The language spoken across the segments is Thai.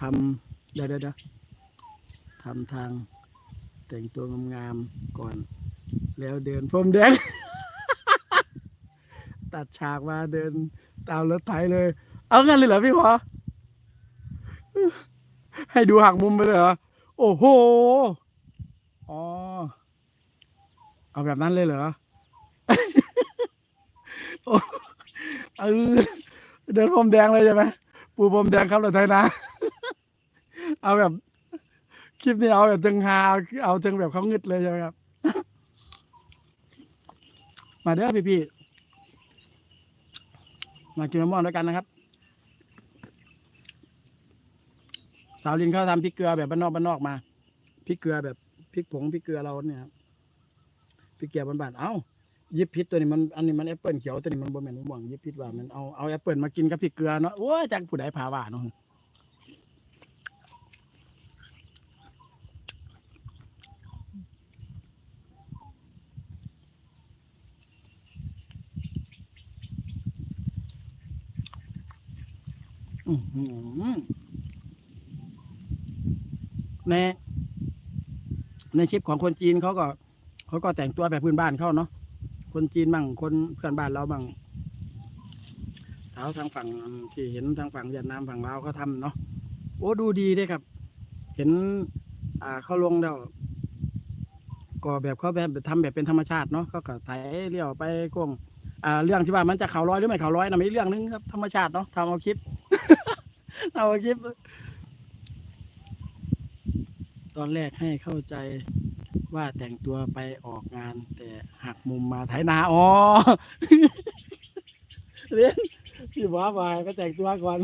ทำเดี๋ยวเดี๋ยวทำทางแต่งตัวงามๆก่อน แล้วเดินพรมแดง ตัดฉากมาเดินตามรถไถเลย เอางั้นเลยเหรอพี่พอให้ดูหักมุมไปเลยเหรอ โอ้โห อ๋อ เอาแบบนั้นเลยเหรอเออเดินพรมแดงเลยใช่ไหมปูพรมแดงครับรถไถนา เอาแบบ คลิปนี้เอาแบบจึงฮาเอาจึงแบบเขางึดเลยใช่ไหมครับ มาเด้อพี่พี่ๆมากินมะม่วงด้วยกันนะครับ สาวลินเขาทำพริกเกลือแบบบ้านนอกบ้านนอกมาพริกเกลือแบบพริกผงพริกเกลือเราเนี่ยครับพริกเกลือบ้านๆเอ้ายิบพิษตัวนี้มันอันนี้มันแอปเปิลเขียวตัวนี้มันบ่แม่นมะม่วงยิบพิษว่ามันเอาเอาแอปเปิลมากินกับพริกเกลือเนาะโอ้ยจักผู้ใดพาว่าเนาะ ในในคลิปของคนจีนเขาก็เขาก็แต่งตัวแบบพื้นบ้านเขาเนาะคนจีนบ้างคนเพื่อนบ้านเราบ้างสาวทางฝั่งที่เห็นทางฝั่งเวียดนามฝั่งลาวเขาทำเนาะโอ้ดูดีเด้ครับ เห็น อ่าเขาลงแล้วก็แบบเขาแบบทำแบบเป็นธรรมชาติเนาะเขาก็ไถเลี้ยวไปกงอ่าเรื่องที่ว่ามันจะเขาร้อยหรือไม่เขาร้อยนะไม่เรื่องนึงครับธรรมชาติเนาะทำเอาคลิป เอาคลิป ตอนแรกให้เข้าใจว่าแต่งตัวไปออกงาน แต่หักมุมมาไถนาอ๋อเรียนพี่บ้าบายก็แต่งตัวก่อน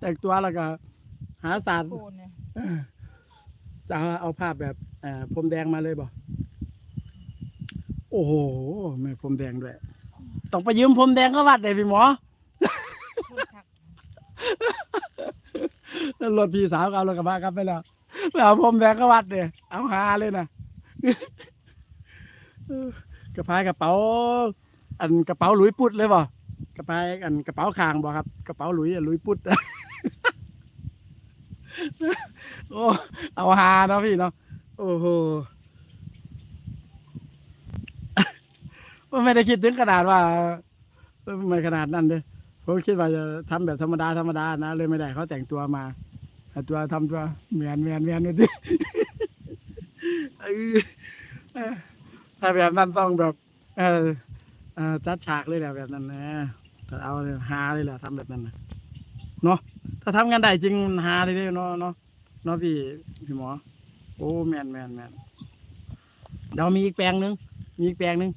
แต่งตัวแล้วก็หาสารจะเอาภาพแบบพรมแดงมาเลยบ่โอ้โหไม่พรมแดงด้วย ต้องไปยืมพรมแดงก็วัดเลยพี่หมอ รถพี่สาวก็เอารถกระบะกลับไปแล้วไปเอาพรมแดงกวัดเลยเอาหาเลยนะกระพายกระเป๋า อันกระเป๋าหลุยปุดเลยบ่กระพายอันกระเป๋าคางบ่ครับ กระเป๋าหลุยหลุยปุดโอ้เอาหาเนาะพี่เนาะโอ้โหไม่ได้คิดถึงขนาดว่าเออไม่ขนาดนั้นเลย ผมคิดว่าจะทำแบบธรรมดาธรรมดานะเลยไม่ได้เขาแต่งตัวมาตัวทำตัวเมียนเมียนเมียนไปดิเออเออถ้าแบบนั้นต้องแบบ เออจัดฉากเลยแหละแบบนั้นนะถ้าเอาฮาเลยแหละทำแบบนั้นนะเนาะถ้าทำงานได้จริงฮาเลยเนาะเนาะเนาะพี่พี่หมอ โอ้แมนแมนแมนเดี๋ยวมีอีกแปลงหนึงมีอีกแปลงหนึง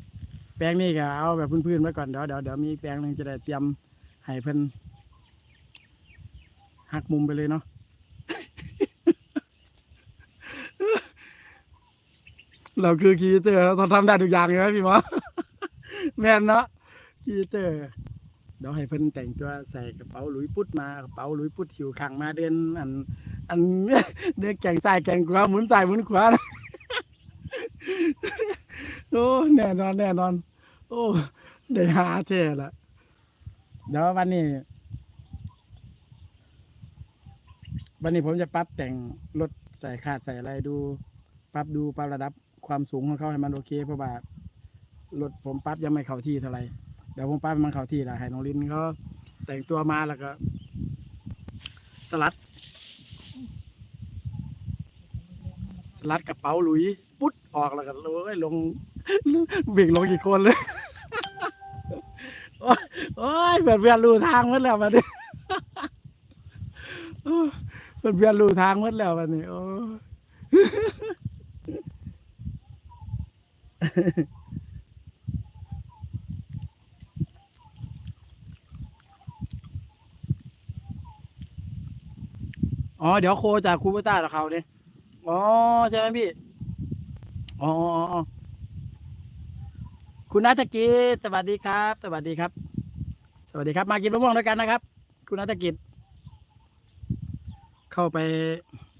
แปลงนี้ก็เอาแบบพื้นๆไว้ก่อนเดี๋ยวเดี๋ยวเดี๋ยวมีอีกแปลงหนึ่งจะได้เตรียม ให้เพิ่นหักมุมไปเลยเนาะเราคือคีเตอร์เราทำได้ทุกอย่างเลยพี่หมอแม่นเนาะคีเตอร์เดี๋ยวให้เพิ่นแต่งตัวใส่กระเป๋าหลุยปุดมากระเป๋าหลุยปุดชิวขังมาเดินอัน อันเดินแก่งซ้ายแก่งขวาหมุนซ้ายหมุนขวาโอ้แน่นอนแน่นอน โอ้ได้หาเท่ละ เดี๋ยววันนี้ วันนี้ผมจะปรับแต่งรถใส่ขาดใส่อะไรดู ปรับดูปรับระดับความสูงของเขาให้มันโอเคเพราะว่ารถผมปรับยังไม่เข้าที่เท่าไหร่เดี๋ยวผมปรับมันเข้าที่ละให้น้องลินเขาแต่งตัวมาแล้วก็ สลัด สลัดกระเป๋าหลุยปุ๊ดออกแล้วก็โอ้ยลงเบี่ยงลงกี่คนเลย อ้ยโอ้ยเพื่อนเพื่อนรู้ทางหมดแล้วมาดิโอ้เพื่อนเพื่อนรู้ทางหมดแล้ววันนี้โอ้อ๋อเดี๋ยวโคจากคูเปต้ากับเขาเนี่ยอ๋อใช่ไหมพี่ อ๋อคุณนัฐกิจสวัสดีครับ สวัสดีครับ สวัสดีครับ มากินมะม่วงด้วยกันนะครับ คุณนัฐกิจ เข้าไป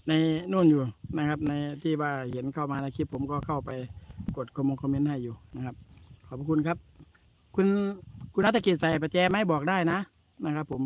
ในนู่นอยู่นะครับ ในที่ว่าเห็นเข้ามาในคลิป ผมก็เข้าไปกดคอมคอมเมนต์ให้อยู่นะครับ ขอบคุณครับ คุณคุณนัฐกิจใส่ประแจไหมบอกได้นะนะครับ ผม